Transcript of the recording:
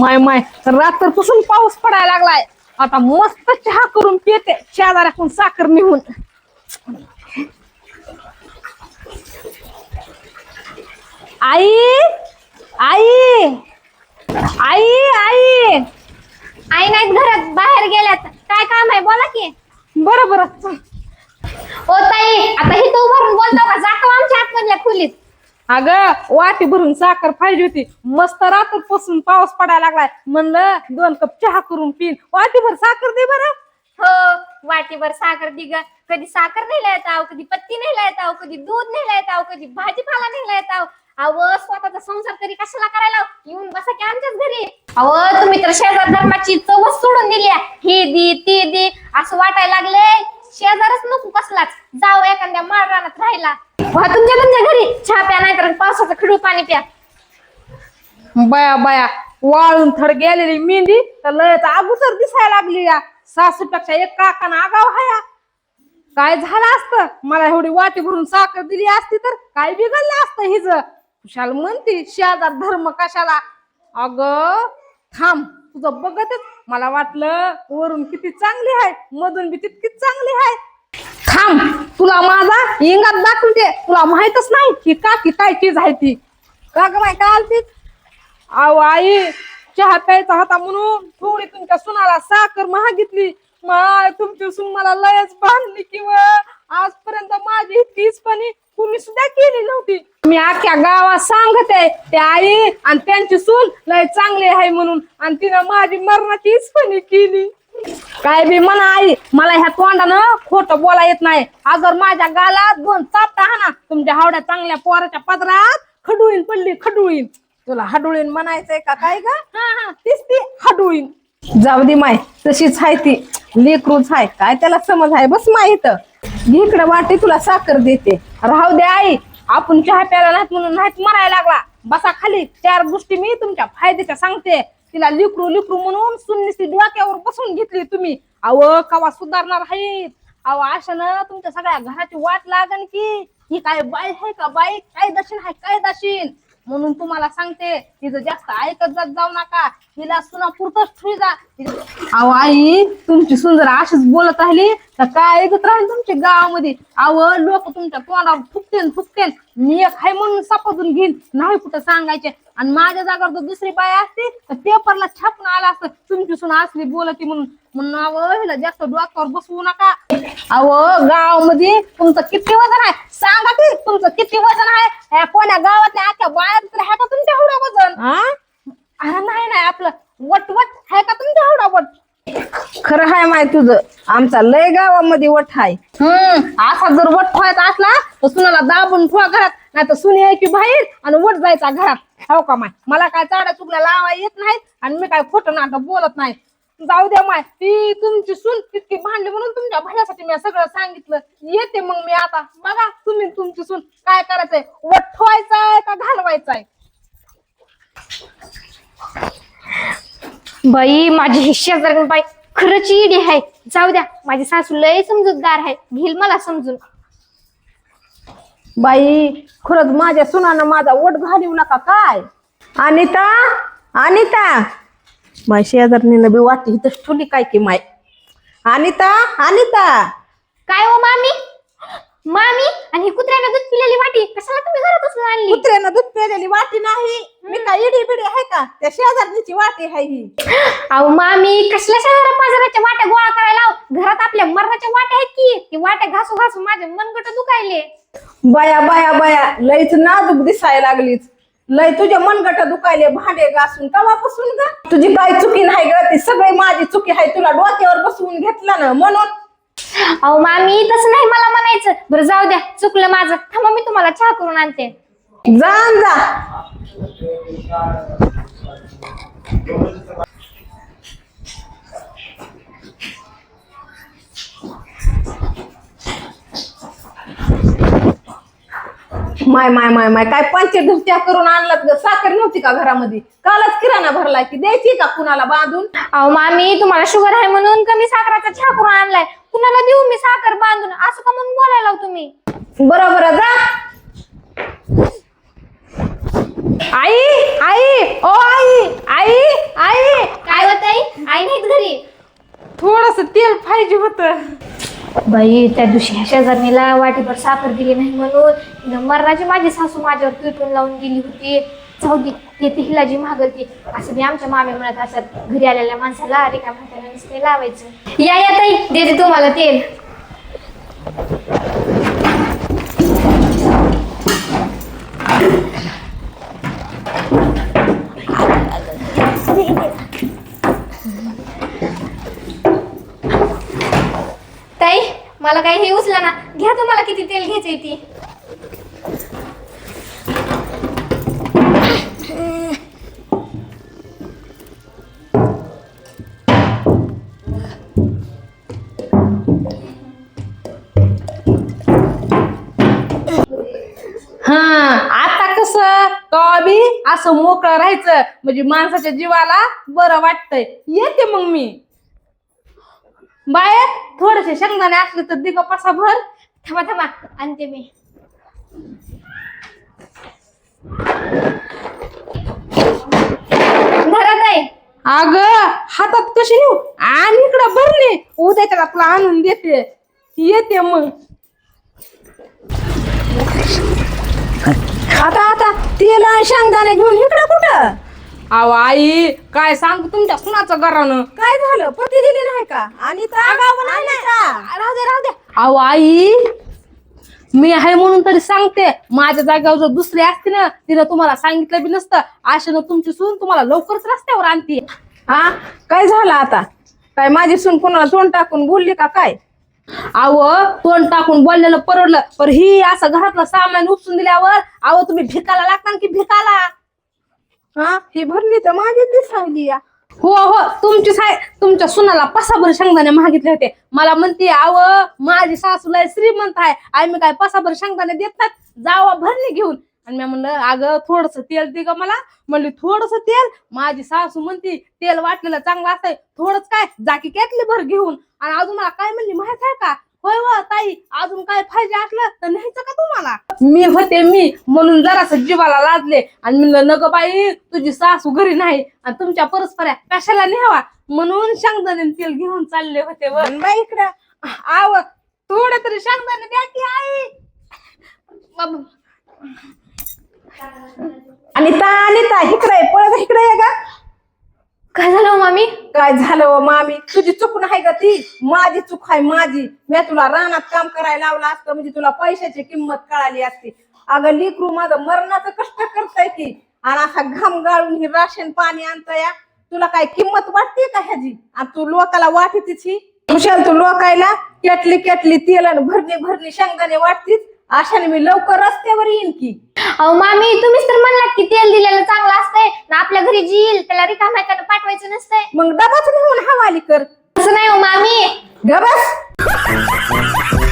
माय माय. रात्रपासून पाऊस पडायला लागलाय. आता मस्त चहा करून पिते. शेजाऱ्याकडून साखर निघून. आई आई आई आई. आई नाहीत घरात बाहेर गेल्यात. काय काम आहे? बोला की. बरं बरं ओ ताई आता ही तो उभारून बोलतो का? जातो आमच्या आतमधल्या खोलीत. अगं वाटी भरून साखर पाहिजे होती. मस्त रात्रपासून पाऊस पडायला लागलाय. म्हणलं दोन कप चहा करून पिन. वाटीभर साखर दे बरं. हो वाटीभर साखर दिग कधी साखर नेला येत आहो कधी पत्ती नेला येत आहो कधी दूध नेला येत आहो कधी भाजीपाला नेला येत आहो. अव स्वतःचा संसार तरी कशाला करायला येऊन बसा की आमच्याच घरी. अव तुम्ही तर शेजार धर्माची चवच सोडून दिली हे दी ते दे. असं वाटायला लागले शेजारच नको कसलाच. जाऊ एखाद्या माळ रानात राहिला व्हा तुमच्या तुमच्या घरी चहा प्या नाही तर पावसाचं खडू पाणी प्या. बया बया वाळून थड गेलेली मेंदी तर लयच अगोदर दिसायला लागली या सासूपेक्षा एक काकाना आगाव हाया. काय झालं असतं? मला एवढी वाटी भरून साखर दिली असती तर काय बिघडलं असतं हिज खुशाल म्हणती शेजार धर्म कशाला? अग थांब तुझं बघतच मला वाटलं वरून किती चांगली आहे मधून बी तितकीच चांगली आहे थांब तुला माझा इंगात दाखवते तुला माहितच नाही की काकी काय चीज आहे ती. का ग माय काय आलती अहो आई चहा प्यायचा होता म्हणून थोडी तुमच्या सुनाला साखर मागितली माय तुमची सून मला लयच बांधली किंवा आजपर्यंत माझी तीच हिसपणी कुणी सुद्धा केली नव्हती. मी अख्ख्या गावात सांगत आहे ते आई आणि त्यांची सून लय चांगली आहे म्हणून. आणि तिनं माझी मरणाची हिसपणी केली. काय बी म्हणा आई मला ह्या तोंडानं खोटं बोला येत नाही. अगर माझ्या गालात दोन चापटा हा ना तुमच्या हावड्या चांगल्या पोराच्या पदरात खडुळीन पडली खडुळीन तुला हडुळीन म्हणायचंय का काय का हा हा. तीच ती हडुळीन. जाऊ दे माय तशीच आहे ती. लेकरूच आहे काय त्याला समज आहे बस इथं. इकडे वाटे तुला साखर देते. राहू दे आई. आपण चहा प्यायला नाहीत म्हणून नाहीत मरायला लागला. बसा खाली. चार गोष्टी मी तुमच्या फायद्याच्या सांगते. तिला लिकरू लिकरू म्हणून सुन्नीची डोक्यावर बसून घेतली तुम्ही. अव कवा सुधारणार आहेत? अहो अशानं तुमच्या सगळ्या घराची वाट लागन की. ही काय बाई आहे का बाई? काय दशीन आहे काय दशीन म्हणून तुम्हाला सांगते तिचं जास्त ऐकत जात जाऊ नका. हिला सुना पुरतच ठुई जा. अहो आई तुमची सुंदर अशीच बोलत राहिली तर काय ऐकत राहील तुमच्या गावामध्ये? अहो लोक तुमच्या तोंडावर फुकतेन फुकतेन मी एक हाय म्हणून सापडून घेईन. नाही कुठं सांगायचे. आणि माझ्या जागावर जर दुसरी बाई असती तर पेपरला छापून आला असतं. तुमची सुना असली बोलती म्हणून. म्हणून हिला जास्त डोक्यावर बसवू नका. अहो गावामध्ये तुमचं किती वजन आहे? सांगा की तुमचं किती वजन आहे? ह्या कोण्या गावातल्या आख्या बाया तर आहे का तुमच्या एवढं वजन? अरे नाही नाही आपलं वटवट आहे का तुमच्या एवढा वट? खरं आहे माय तुझं. आमचा लय गावामध्ये वट आहे हम्म असा जर वट ठेवायचा असला तर सुनाला दाबून ठेवा घरात. नाही तर सुनी यायची बाहेर आणि वट जायचा घरात. हो का माय? मला काय चाड्या चुकल्या लावा येत नाही आणि मी काय खोटं नाटक बोलत नाही. जाऊ द्या माय ती तुमची सून तितकी भांडली म्हणून तुमच्या भल्यासाठी मी सगळं सांगितलं. येते मग मी आता. बघा तुम्ही तुमची सून काय करायचंय? वठवायचंय का घालवायचंय? बाई माझी ही शेजारी बाई खरंच इडी आहे. जाऊ द्या माझी सासू लय समजूतदार आहे. घेईल मला समजून. बाई खरंच माझ्या सुनानं माझा वट घालवला का काय? अनिता अनिता. माय शेजारणीनं बी वाटी इथंच ठुली काय की माय? अनिता अनिता. काय हो मामी? मामी आणि ही कुत्र्याने दूध पिलेली वाटी कशाला तुम्ही घरातच आणली? कुत्र्यानं दूध प्यायलेली वाटी नाही. मी काय इडी बिडी आहे का? त्या शेजारणीची वाटी आहे ही. अहो मामी कसल्या शेजारा पाजाराच्या वाट्या गोळा करायला लाव? घरात आपल्या मरणाच्या वाट्या आहेत ती वाट्या घासू घासू माझे मनगट दुखायले. बया बया बया लयच नाजूक दिसायला लागलीच. लय तुझे मनगट दुखायले भांडे घासून तवापासून ग. तुझी काय चुकी नाही ग ती सगळी माझी चुकी आहे तुला डोक्यावर बसवून घेतलं ना म्हणून. अहो मामी तसं नाही मला म्हणायचं. बरं जाऊ द्या चुकलं माझं. थांबा मी तुम्हाला चहा करून आणते. जा न जा. माय माय माय माय काय पंचदृष्ट्या करून आणलात ग? साखर नव्हती का घरामध्ये? कालच किराणा भरलाय की द्यायची का कुणाला बांधून? अहो मामी तुम्हाला शुगर आहे म्हणून कमी साखराचा चहा करून आणलाय. कुणाला देऊ मी साखर बांधून? असं का म्हणून बोलायला लाव तुम्ही? बरोबर जा. आई आई ओ आई आई आई. काय होत आई आई नाहीत घरी. थोडस तेल पाहिजे होत. बाई त्या दिवशी ह्या शेजारणीला वाटीभर साखर दिली नाही म्हणून तिनं मरणाची माझी सासू माझ्यावर पेटून लावून गेली होती. जाऊ दे ते हिला जी मागलती असं मी आमच्या मामे म्हणत असत घरी आलेल्या माणसाला रिका म्हणताना नुसते लावायचं. या या ताई देते तुम्हाला तेल. ताई मला काही हे उचला ना. घ्या तुम्हाला किती तेल घ्यायचे ती. हा आता कसं? असं मोकळं राहायचं. म्हणजे माणसाच्या जीवाला बरं वाटतंय. येते मग मी. बाय थोडेसे शेंगदाणे असले तर दिग पसा भर. थांबा थांबा. आणते मी. धरा आहे अग हातात कशी नेऊ? आणि इकडं भरले त्याला तुला आणून देते. येते मग. आता आता तेल आणि शेंगदाणे घेऊन इकडं कुठं? अहो आई काय सांगू तुमच्या सुनाचं घरानं? काय झालं? पती दिली नाही का? आणि राहू दे राहू दे. अहो आई मी आहे म्हणून तरी सांगते. माझ्या जागेवर जर दुसरी असते ना तिनं तुम्हाला सांगितलं बी नसतं. आशेनं तुमची सून तुम्हाला लवकरच रस्त्यावर आणते. हा? काय झालं आता? काय माझी सून कोणाला तोंड टाकून बोलली का काय? अहो तोंड टाकून बोललेलं परवडलं पण ही असं घरातलं सामान उपसून दिल्यावर अहो तुम्ही भिकाला लागता ना की भिकाला हा? ही भरली तर माझी दिसायली या. हो हो. तुमची साय तुमच्या सुनाला पसाभर शेंगदाणे मागितले होते. मला म्हणते आव माझी सासू लय श्रीमंत आहे. आम्ही काय पसाभर शेंगदाणे देतात जावा भरणी घेऊन. आणि मी म्हणलं अगं थोडस तेल दे ग मला. म्हणली थोडस तेल? माझी सासू म्हणती तेल वाटलेलं चांगलं असतंय. थोडंच काय? जाकी केटली भर घेऊन. आणि अजून मला काय म्हणली माहीत आहे का? होय व ताई अजून काय पाहिजे असलं तर न्यायचं का तुम्हाला? मी होते मी म्हणून जरास जीवाला लाजले. आणि म्हणलं नग बाई तुझी सासू घरी नाही आणि तुमच्या परस्पऱ्या कशाला न्यावा? म्हणून शेंगदाणे आणि तेल घेऊन चालले होते वर बाई इकडं. आव थोडे तरी शेंगदाणे द्या की आई बाबा, आणि ता आणि ता इकडे पळ इकडे ये का काय झालं हो मामी काय झालं हो मामी? तुझी चूक नाही का ती. माझी चूक आहे माझी. मी तुला रानात काम करायला लावलं असतं म्हणजे तुला पैशाची किंमत कळाली असती. अगं लिकरू माझं मरणाचं कष्ट करताय की. आणि असा घाम गाळून ही राशन पाणी आणताय तुला काय किंमत वाटते का ह्याची? आणि तू लोकाला वाटी तिची खुशाल तू लोकायला? केटली केटली तेल आणि भरणी भरणी शेंगदाणे वाटतीच. अशाने मी लवकर रस्त्यावर येईन की. अहो मामी तुम्हीच तर म्हणलात की तेल दिलेलं चांगलं असतंय ना आपल्या घरी जी येईल त्याला रिकाम्या पाठवायचं नसतंय. मग डबाच घेऊन हवाली कर असं नाही हो मामी. ग बस